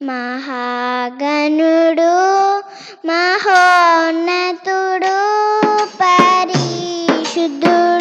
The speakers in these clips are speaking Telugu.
మహాగణుడు మహోన్నతుడు పరిశుద్ధుడు.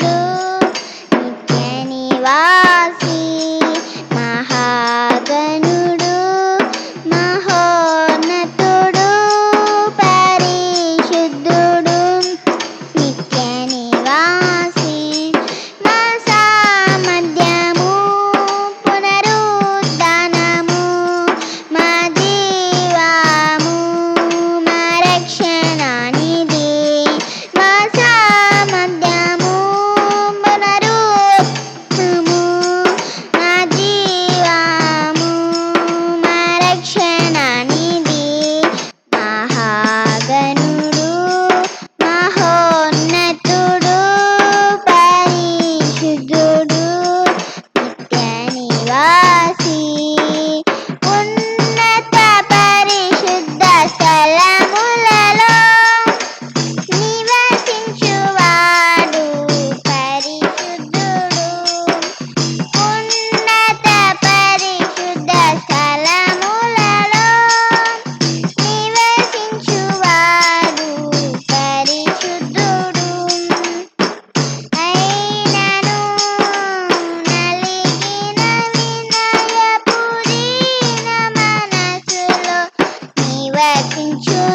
danger.